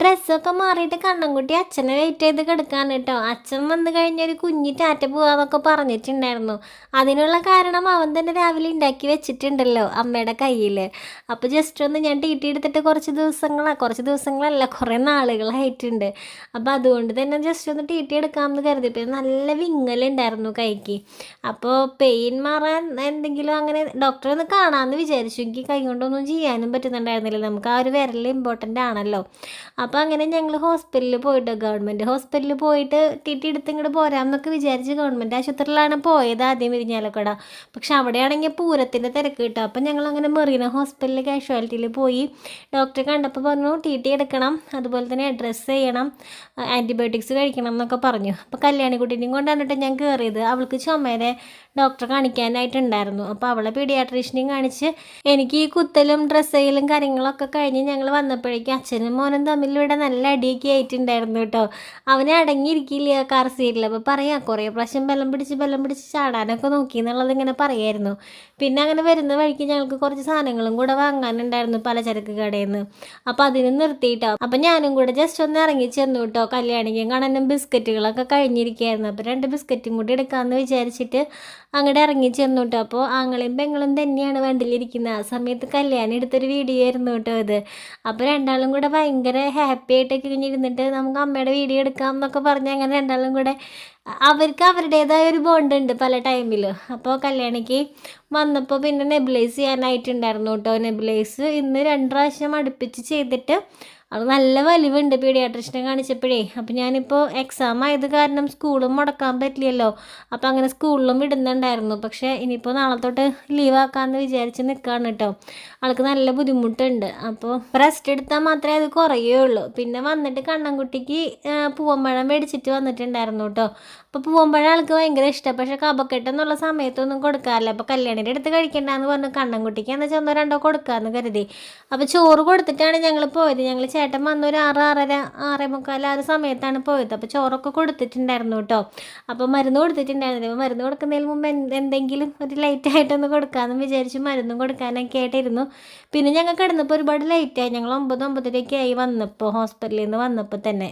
ഡ്രസ്സൊക്കെ മാറിയിട്ട് കണ്ണൻകുട്ടി അച്ഛനെ വെയിറ്റ് ചെയ്ത് കിടക്കാൻ കേട്ടോ. അച്ഛൻ വന്നു കഴിഞ്ഞൊരു കുഞ്ഞി ടാറ്റ പോവാന്നൊക്കെ പറഞ്ഞിട്ടുണ്ടായിരുന്നു. അതിനുള്ള കാരണം അവൻ തന്നെ രാവിലെ ഉണ്ടാക്കി വെച്ചിട്ടുണ്ടല്ലോ അമ്മയുടെ കയ്യിൽ അപ്പോൾ ജസ്റ്റ് ഒന്ന് ഞാൻ ടി ടി എടുത്തിട്ട് കുറച്ച് ദിവസങ്ങളാണ് കുറച്ച് ദിവസങ്ങളല്ല കുറേ നാളുകളായിട്ടുണ്ട്. അപ്പോൾ അതുകൊണ്ട് തന്നെ ജസ്റ്റ് ഒന്ന് ടി ടി എടുക്കാമെന്ന് കരുതി. പിന്നെ നല്ല വിങ്ങലുണ്ടായിരുന്നു കൈക്ക്. അപ്പോൾ പെയിൻ മാറാൻ എന്തെങ്കിലും അങ്ങനെ ഡോക്ടറെ ഒന്ന് കാണാമെന്ന് വിചാരിച്ചു. എനിക്ക് കൈ കൊണ്ടൊന്നും ചെയ്യാനും പറ്റുന്നുണ്ടായിരുന്നില്ല. നമുക്ക് ആ ഒരു വിരൽ ഇമ്പോർട്ടന്റ് ആണല്ലോ. അപ്പോൾ അങ്ങനെ ഞങ്ങൾ ഹോസ്പിറ്റലിൽ പോയിട്ട് ഗവൺമെന്റ് ഹോസ്പിറ്റലിൽ പോയിട്ട് ടിറ്റി എടുത്ത് ഇങ്ങോട്ട് പോരാമെന്നൊക്കെ വിചാരിച്ച് ഗവൺമെന്റ് ആശുപത്രിയിലാണ് പോയത് ആദ്യം വിരിഞ്ഞാലക്കട പക്ഷെ അവിടെയാണെങ്കിൽ പൂരത്തിന്റെ തിരക്ക് കിട്ടും. അപ്പം ഞങ്ങൾ അങ്ങനെ മെറീന ഹോസ്പിറ്റലിൽ കാഷ്വാലിറ്റിയിൽ പോയി. ഡോക്ടറെ കണ്ടപ്പോൾ പറഞ്ഞു ടി ടി എടുക്കണം അതുപോലെ തന്നെ ഡ്രസ്സ് ചെയ്യണം ആന്റിബയോട്ടിക്സ് കഴിക്കണം എന്നൊക്കെ പറഞ്ഞു. അപ്പോൾ കല്യാണിക്കുട്ടീനെയും കൊണ്ടാണ് ഞാൻ കയറിയത് അവൾക്ക് ചുമരെ ഡോക്ടറെ കാണിക്കാനായിട്ടുണ്ടായിരുന്നു. അപ്പോൾ അവളെ പീഡിയാട്രീഷനെയും കാണിച്ച് എനിക്ക് ഈ കുത്തലും ഡ്രസ്സ് ചെയ്യലും കാര്യങ്ങളൊക്കെ കഴിഞ്ഞ് ഞങ്ങൾ വന്നപ്പോഴേക്കും അച്ഛനും മോനും തമ്മിൽ ഇവിടെ നല്ല അടിയൊക്കെ ആയിട്ടുണ്ടായിരുന്നു കേട്ടോ. അവനെ അടങ്ങിയിരിക്കില്ല കാർ സീറ്റിൽ അപ്പോൾ പറയാം കുറേ പ്രാവശ്യം ബലം പിടിച്ച് ബലം പിടിച്ച് ചാടാനൊക്കെ നോക്കി എന്നുള്ളത് ഇങ്ങനെ പറയായിരുന്നു. പിന്നെ അങ്ങനെ വരുന്ന വഴിക്ക് ഞങ്ങൾക്ക് കുറച്ച് സാധനങ്ങളും കൂടെ വാങ്ങാനുണ്ടായിരുന്നു പലചരക്ക് കടയിൽ നിന്ന് അപ്പോൾ അതിന് നിർത്തിയിട്ടോ. അപ്പോൾ ഞാനും കൂടെ ജസ്റ്റ് ഒന്ന് ഇറങ്ങി ചെന്നു കേട്ടോ. കല്യാണിക്കും കാണാനും ബിസ്ക്കറ്റുകളൊക്കെ കഴിഞ്ഞിരിക്കുകയായിരുന്നു. അപ്പോൾ രണ്ട് ബിസ്ക്കറ്റും കൂടി എടുക്കാമെന്ന് വിചാരിച്ചിട്ട് അങ്ങോട്ട് ഇറങ്ങി ചെന്നു കേട്ടോ. അപ്പോൾ ആങ്ങളെയും പെങ്ങളും തന്നെയാണ് വണ്ടിയിലിരിക്കുന്നത്. ആ സമയത്ത് കല്യാണം എടുത്തൊരു വീഡിയോ ആയിരുന്നു കേട്ടോ ഇത്. അപ്പോൾ രണ്ടാളും കൂടെ ഭയങ്കര ഹാപ്പി ആയിട്ടൊക്കെ ഇങ്ങനെ ഇരുന്നിട്ട് നമുക്ക് അമ്മയുടെ വീഡിയോ എടുക്കാം എന്നൊക്കെ പറഞ്ഞ് അങ്ങനെ രണ്ടാളും കൂടെ അവർക്ക് അവരുടേതായ ഒരു ബോണ്ട് ഉണ്ട് പല ടൈമിൽ അപ്പോൾ കല്യാണിക്ക് വന്നപ്പോൾ പിന്നെ നെബിലൈസ് ചെയ്യാനായിട്ടുണ്ടായിരുന്നു കേട്ടോ. നെബിലൈസ് ഇന്ന് രണ്ട് പ്രാവശ്യം അടുപ്പിച്ച് ചെയ്തിട്ട് അത് നല്ല വലിവുണ്ട് പീഡിയാട്രിഷനെ കാണിച്ചപ്പോഴേ. അപ്പോൾ ഞാനിപ്പോൾ എക്സാം ആയത് കാരണം സ്കൂളും മുടക്കാൻ പറ്റില്ലല്ലോ. അപ്പോൾ അങ്ങനെ സ്കൂളിലും വിടുന്നുണ്ടായിരുന്നു. പക്ഷേ ഇനിയിപ്പോൾ നാളെ തൊട്ട് ലീവ് ആക്കാമെന്ന് വിചാരിച്ച് നിൽക്കുകയാണ് കേട്ടോ ആൾക്ക് നല്ല ബുദ്ധിമുട്ടുണ്ട്. അപ്പോൾ റെസ്റ്റ് എടുത്താൽ മാത്രമേ അത് കുറയുള്ളൂ പിന്നെ വന്നിട്ട് കണ്ണൻകുട്ടിക്ക് പൂവമ്പഴം മേടിച്ചിട്ട് വന്നിട്ടുണ്ടായിരുന്നു കേട്ടോ അപ്പോൾ പൂവമ്പഴം ആൾക്ക് ഭയങ്കര ഇഷ്ടം. പക്ഷേ കപക്കെട്ടെന്നുള്ള സമയത്തൊന്നും കൊടുക്കാറില്ല. അപ്പോൾ കല്യാണിന്റെ അടുത്ത് കഴിക്കണ്ടെന്ന് പറഞ്ഞു കണ്ണൻകുട്ടിക്ക്. എന്ന് ഒന്നോ രണ്ടോ കൊടുക്കാമെന്ന് കരുതി. അപ്പോൾ ചോറ് കൊടുത്തിട്ടാണ് ഞങ്ങൾ പോയത്. ഞങ്ങൾ ചേട്ടൻ വന്ന ഒരു ആറ് ആറര ആറേ മുക്കാൽ ആ ഒരു സമയത്താണ് പോയത്. അപ്പോൾ ചോറൊക്കെ കൊടുത്തിട്ടുണ്ടായിരുന്നു കേട്ടോ. അപ്പോൾ മരുന്ന് കൊടുത്തിട്ടുണ്ടായിരുന്നില്ല അപ്പോൾ മരുന്ന് കൊടുക്കുന്നതിന് മുമ്പ് എന്തെങ്കിലും ഒരു ലൈറ്റ് ആയിട്ടൊന്ന് കൊടുക്കാമെന്ന് വിചാരിച്ച് മരുന്നും കൊടുക്കാനൊക്കെ ആയിട്ടിരുന്നു പിന്നെ ഞങ്ങൾ കിടന്നപ്പോൾ ഒരുപാട് ലൈറ്റായി ഞങ്ങൾ ഒമ്പത് ഒമ്പതരയൊക്കെ ആയി വന്നപ്പോൾ ഹോസ്പിറ്റലിൽ നിന്ന് വന്നപ്പോൾ തന്നെ.